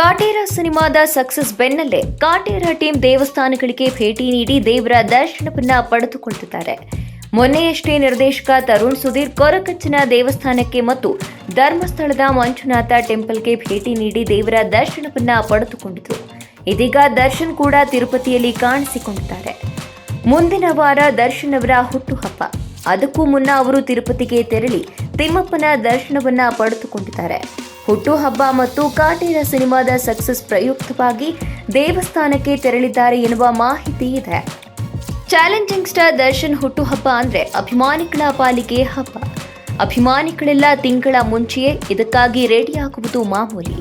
ಕಾಟೇರ ಸಿನಿಮಾದ ಸಕ್ಸಸ್ ಬೆನ್ನಲ್ಲೇ ಕಾಟೇರ ಟೀಮ್ ದೇವಸ್ಥಾನಗಳಿಗೆ ಭೇಟಿ ನೀಡಿ ದೇವರ ದರ್ಶನವನ್ನ ಪಡೆದುಕೊಳ್ಳುತ್ತಿದ್ದಾರೆ ಮೊನ್ನೆಯಷ್ಟೇ ನಿರ್ದೇಶಕ ತರುಣ್ ಸುಧೀರ್ ಕೊರಕಚ್ಚಿನ ದೇವಸ್ಥಾನಕ್ಕೆ ಮತ್ತು ಧರ್ಮಸ್ಥಳದ ಮಂಜುನಾಥ ಟೆಂಪಲ್ಗೆ ಭೇಟಿ ನೀಡಿ ದೇವರ ದರ್ಶನವನ್ನ ಪಡೆದುಕೊಂಡಿತು ಇದೀಗ ದರ್ಶನ್ ಕೂಡ ತಿರುಪತಿಯಲ್ಲಿ ಕಾಣಿಸಿಕೊಂಡಿದ್ದಾರೆ. ಮುಂದಿನ ವಾರ ದರ್ಶನ್ ಅವರ ಹುಟ್ಟುಹಬ್ಬ. ಅದಕ್ಕೂ ಮುನ್ನ ಅವರು ತಿರುಪತಿಗೆ ತೆರಳಿ ತಿಮ್ಮಪ್ಪನ ದರ್ಶನವನ್ನ ಪಡೆದುಕೊಂಡಿದ್ದಾರೆ. ಹುಟ್ಟುಹಬ್ಬ ಮತ್ತು ಕಾಟೇರ ಸಿನಿಮಾದ ಸಕ್ಸಸ್ ಪ್ರಯುಕ್ತವಾಗಿ ದೇವಸ್ಥಾನಕ್ಕೆ ತೆರಳಿದ್ದಾರೆ ಎನ್ನುವ ಮಾಹಿತಿ ಇದೆ. ಚಾಲೆಂಜಿಂಗ್ ಸ್ಟಾರ್ ದರ್ಶನ್ ಹುಟ್ಟುಹಬ್ಬ ಅಂದ್ರೆ ಅಭಿಮಾನಿಗಳ ಪಾಲಿಗೆ ಹಬ್ಬ. ಅಭಿಮಾನಿಗಳೆಲ್ಲ ತಿಂಗಳ ಮುಂಚೆಯೇ ಇದಕ್ಕಾಗಿ ರೆಡಿ ಆಗುವುದು ಮಾಮೂಲಿ.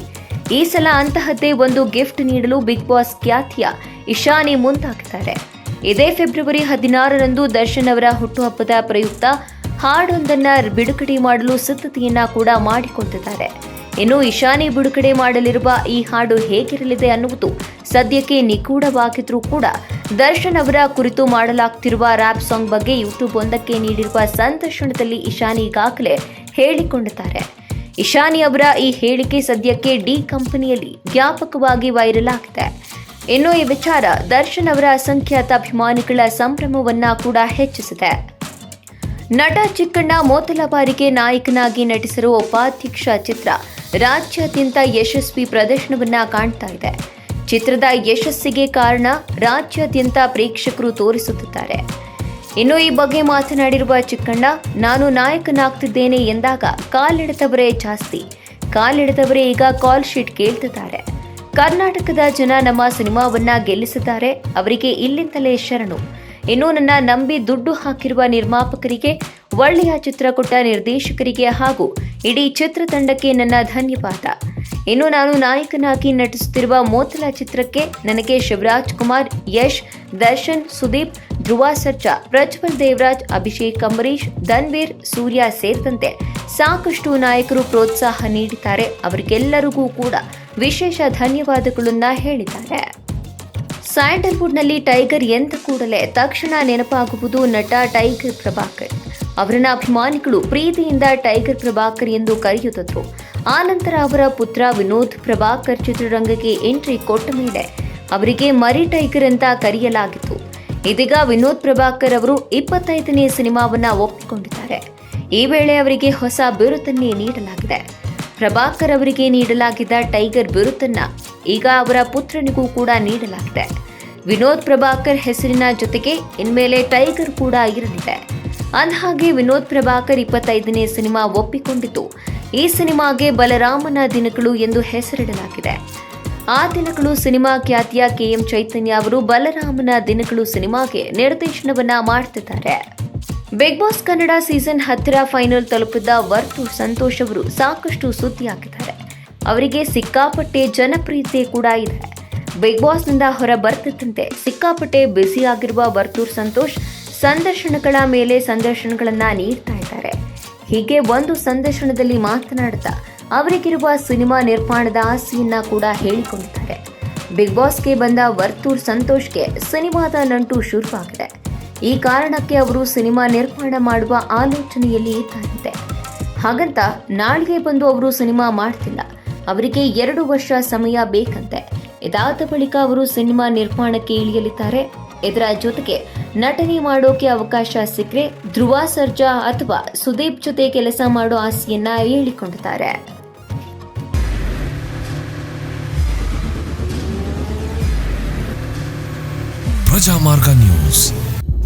ಈ ಸಲ ಅಂತಹದ್ದೇ ಒಂದು ಗಿಫ್ಟ್ ನೀಡಲು ಬಿಗ್ ಬಾಸ್ ಖ್ಯಾತಿಯ ಇಶಾನಿ ಮುಂದಾಗಿದ್ದಾರೆ. ಇದೇ ಫೆಬ್ರವರಿ ಹದಿನಾರರಂದು ದರ್ಶನ್ ಅವರ ಹುಟ್ಟುಹಬ್ಬದ ಪ್ರಯುಕ್ತ ಹಾಡೊಂದನ್ನು ಬಿಡುಗಡೆ ಮಾಡಲು ಸಿದ್ಧತೆಯನ್ನ ಕೂಡ ಮಾಡಿಕೊಂಡಿದ್ದಾರೆ. ಇನ್ನು ಇಶಾನಿ ಬಿಡುಗಡೆ ಮಾಡಲಿರುವ ಈ ಹಾಡು ಹೇಗಿರಲಿದೆ ಅನ್ನುವುದು ಸದ್ಯಕ್ಕೆ ನಿಗೂಢವಾಗಿದ್ರೂ ಕೂಡ ದರ್ಶನ್ ಅವರ ಕುರಿತು ಮಾಡಲಾಗ್ತಿರುವ ರ್ಯಾಪ್ ಸಾಂಗ್ ಬಗ್ಗೆ ಯೂಟ್ಯೂಬ್ ಒಂದಕ್ಕೆ ನೀಡಿರುವ ಸಂದರ್ಶನದಲ್ಲಿ ಇಶಾನಿ ಈಗಾಗಲೇ ಹೇಳಿಕೊಂಡಿದ್ದಾರೆ. ಇಶಾನಿ ಅವರ ಈ ಹೇಳಿಕೆ ಸದ್ಯಕ್ಕೆ ಡಿ ಕಂಪನಿಯಲ್ಲಿ ವ್ಯಾಪಕವಾಗಿ ವೈರಲ್ ಆಗಿದೆ. ಇನ್ನು ಈ ವಿಚಾರ ದರ್ಶನ್ ಅವರ ಅಸಂಖ್ಯಾತ ಅಭಿಮಾನಿಗಳ ಸಂಭ್ರಮವನ್ನ ಕೂಡ ಹೆಚ್ಚಿಸಿದೆ. ನಟ ಚಿಕ್ಕಣ್ಣ ಮೊದಲ ಬಾರಿಗೆ ನಾಯಕನಾಗಿ ನಟಿಸಿರುವ ಉಪಾಧ್ಯಕ್ಷ ಚಿತ್ರ ರಾಜ್ಯಾದ್ಯಂತ ಯಶಸ್ವಿ ಪ್ರದರ್ಶನವನ್ನ ಕಾಣ್ತಾ ಇದೆ. ಚಿತ್ರದ ಯಶಸ್ಸಿಗೆ ಕಾರಣ ರಾಜ್ಯಾದ್ಯಂತ ಪ್ರೇಕ್ಷಕರು ತೋರಿಸುತ್ತಿದ್ದಾರೆ. ಇನ್ನು ಈ ಬಗ್ಗೆ ಮಾತನಾಡಿರುವ ಚಿಕ್ಕಣ್ಣ, ನಾನು ನಾಯಕನಾಗ್ತಿದ್ದೇನೆ ಎಂದಾಗ ಕಾಲಿಡದವರೇ ಜಾಸ್ತಿ. ಕಾಲಿಡದವರೇ ಈಗ ಕಾಲ್ ಶೀಟ್ ಕೇಳ್ತಿದ್ದಾರೆ. ಕರ್ನಾಟಕದ ಜನ ನಮ್ಮ ಸಿನಿಮಾವನ್ನ ಗೆಲ್ಲಿಸಿದ್ದಾರೆ. ಅವರಿಗೆ ಇಲ್ಲಿಂದಲೇ ಶರಣು. ಇನ್ನು ನನ್ನ ನಂಬಿ ದುಡ್ಡು ಹಾಕಿರುವ ನಿರ್ಮಾಪಕರಿಗೆ ಒಳ್ಳೆಯ ಚಿತ್ರ ಕೊಟ್ಟ ನಿರ್ದೇಶಕರಿಗೆ ಹಾಗೂ ಇಡೀ ಚಿತ್ರತಂಡಕ್ಕೆ ನನ್ನ ಧನ್ಯವಾದ. ಇನ್ನು ನಾನು ನಾಯಕನಾಗಿ ನಟಿಸುತ್ತಿರುವ ಮೊದಲ ಚಿತ್ರಕ್ಕೆ ನನಗೆ ಶಿವರಾಜ್ ಕುಮಾರ್, ಯಶ್, ದರ್ಶನ್, ಸುದೀಪ್, ಧ್ರುವ ಸರ್ಜಾ, ಪ್ರಜ್ವಲ್ ದೇವರಾಜ್, ಅಭಿಷೇಕ್ ಅಂಬರೀಶ್ ಧನ್ವೀರ್, ಸೂರ್ಯ ಸೇರಿದಂತೆ ಸಾಕಷ್ಟು ನಾಯಕರು ಪ್ರೋತ್ಸಾಹ ನೀಡಿದ್ದಾರೆ. ಅವರಿಗೆಲ್ಲರಿಗೂ ಕೂಡ ವಿಶೇಷ ಧನ್ಯವಾದಗಳನ್ನ ಹೇಳಿದ್ದಾರೆ. ಸ್ಯಾಂಡಲ್ವುಡ್ನಲ್ಲಿ ಟೈಗರ್ ಎಂದ ಕೂಡಲೇ ತಕ್ಷಣ ನೆನಪಾಗುವುದು ನಟ ಟೈಗರ್ ಪ್ರಭಾಕರ್. ಅವರನ್ನ ಅಭಿಮಾನಿಗಳು ಪ್ರೀತಿಯಿಂದ ಟೈಗರ್ ಪ್ರಭಾಕರ್ ಎಂದು ಕರೆಯುತ್ತಿದ್ರು ಆನಂತರ ಅವರ ಪುತ್ರ ವಿನೋದ್ ಪ್ರಭಾಕರ್ ಚಿತ್ರರಂಗಕ್ಕೆ ಎಂಟ್ರಿ ಕೊಟ್ಟ ಮೇಲೆ ಅವರಿಗೆ ಮರಿ ಟೈಗರ್ ಅಂತ ಕರೆಯಲಾಗಿತ್ತು. ಇದೀಗ ವಿನೋದ್ ಪ್ರಭಾಕರ್ ಅವರು ಇಪ್ಪತ್ತೈದನೇ ಸಿನಿಮಾವನ್ನ ಒಪ್ಪಿಕೊಂಡಿದ್ದಾರೆ. ಈ ವೇಳೆ ಅವರಿಗೆ ಹೊಸ ಬಿರುದನ್ನೇ ನೀಡಲಾಗಿದೆ. ಪ್ರಭಾಕರ್ ಅವರಿಗೆ ನೀಡಲಾಗಿದ್ದ ಟೈಗರ್ ಬಿರುತನ್ನ ಈಗ ಅವರ ಪುತ್ರನಿಗೂ ಕೂಡ ನೀಡಲಾಗಿದೆ. ವಿನೋದ್ ಪ್ರಭಾಕರ್ ಹೆಸರಿನ ಜೊತೆಗೆ ಇನ್ಮೇಲೆ ಟೈಗರ್ ಕೂಡ ಇರಲಿದೆ. ಅಂದಹಾಗೆ ವಿನೋದ್ ಪ್ರಭಾಕರ್ ಇಪ್ಪತ್ತೈದನೇ ಸಿನಿಮಾ ಒಪ್ಪಿಕೊಂಡಿತು ಈ ಸಿನಿಮಾಗೆ ಬಲರಾಮನ ದಿನಗಳು ಎಂದು ಹೆಸರಿಡಲಾಗಿದೆ. ಆ ದಿನಗಳು ಸಿನಿಮಾ ಖ್ಯಾತಿಯ ಕೆಎಂ ಚೈತನ್ಯ ಅವರು ಬಲರಾಮನ ದಿನಗಳು ಸಿನಿಮಾಗೆ ನಿರ್ದೇಶನವನ್ನ ಮಾಡ್ತಿದ್ದಾರೆ. ಬಿಗ್ ಬಾಸ್ ಕನ್ನಡ ಸೀಸನ್ ಹತ್ತಿರ ಫೈನಲ್ ತಲುಪಿದ್ದ ವರ್ತೂರ್ ಸಂತೋಷ್ ಅವರು ಸಾಕಷ್ಟು ಸುದ್ದಿ ಹಾಕಿದ್ದಾರೆ ಅವರಿಗೆ ಸಿಕ್ಕಾಪಟ್ಟೆ ಜನಪ್ರಿಯತೆ ಕೂಡ ಇದೆ. ಬಿಗ್ ಬಾಸ್ನಿಂದ ಹೊರ ಬರ್ತಿದ್ದಂತೆ ಸಿಕ್ಕಾಪಟ್ಟೆ ಬ್ಯುಸಿ ಆಗಿರುವ ವರ್ತೂರ್ ಸಂತೋಷ್ ಸಂದರ್ಶನಗಳ ಮೇಲೆ ಸಂದರ್ಶನಗಳನ್ನ ನೀಡ್ತಾ ಇದ್ದಾರೆ. ಹೀಗೆ ಒಂದು ಸಂದರ್ಶನದಲ್ಲಿ ಮಾತನಾಡ್ತಾ ಅವರಿಗಿರುವ ಸಿನಿಮಾ ನಿರ್ಮಾಣದ ಆಸೆಯನ್ನ ಕೂಡ ಹೇಳಿಕೊಂಡಿದ್ದಾರೆ. ಬಿಗ್ ಬಾಸ್ಗೆ ಬಂದ ವರ್ತೂರ್ ಸಂತೋಷ್ಗೆ ಸಿನಿಮಾದ ನಂಟು ಶುರುವಾಗಿದೆ. ಈ ಕಾರಣಕ್ಕೆ ಅವರು ಸಿನಿಮಾ ನಿರ್ಮಾಣ ಮಾಡುವ ಆಲೋಚನೆಯಲ್ಲಿ ಇದ್ದಾರಂತೆ. ಹಾಗಂತ ನಾಳೆಗೆ ಬಂದು ಅವರು ಸಿನಿಮಾ ಮಾಡ್ತಿಲ್ಲ. ಅವರಿಗೆ ಎರಡು ವರ್ಷ ಸಮಯ ಬೇಕಂತೆ. ಇದಾದ ಬಳಿಕ ಅವರು ಸಿನಿಮಾ ನಿರ್ಮಾಣಕ್ಕೆ ಇಳಿಯಲಿದ್ದಾರೆ. ಇದರ ಜೊತೆಗೆ ನಟನೆ ಮಾಡೋಕೆ ಅವಕಾಶ ಸಿಕ್ಕರೆ ಧ್ರುವ ಸರ್ಜಾ ಅಥವಾ ಸುದೀಪ್ ಜೊತೆ ಕೆಲಸ ಮಾಡೋ ಆಸೆಯನ್ನ ಹೇಳಿಕೊಂಡಿದ್ದಾರೆ. ಪ್ರಜಾಮಾರ್ಗ ನ್ಯೂಸ್.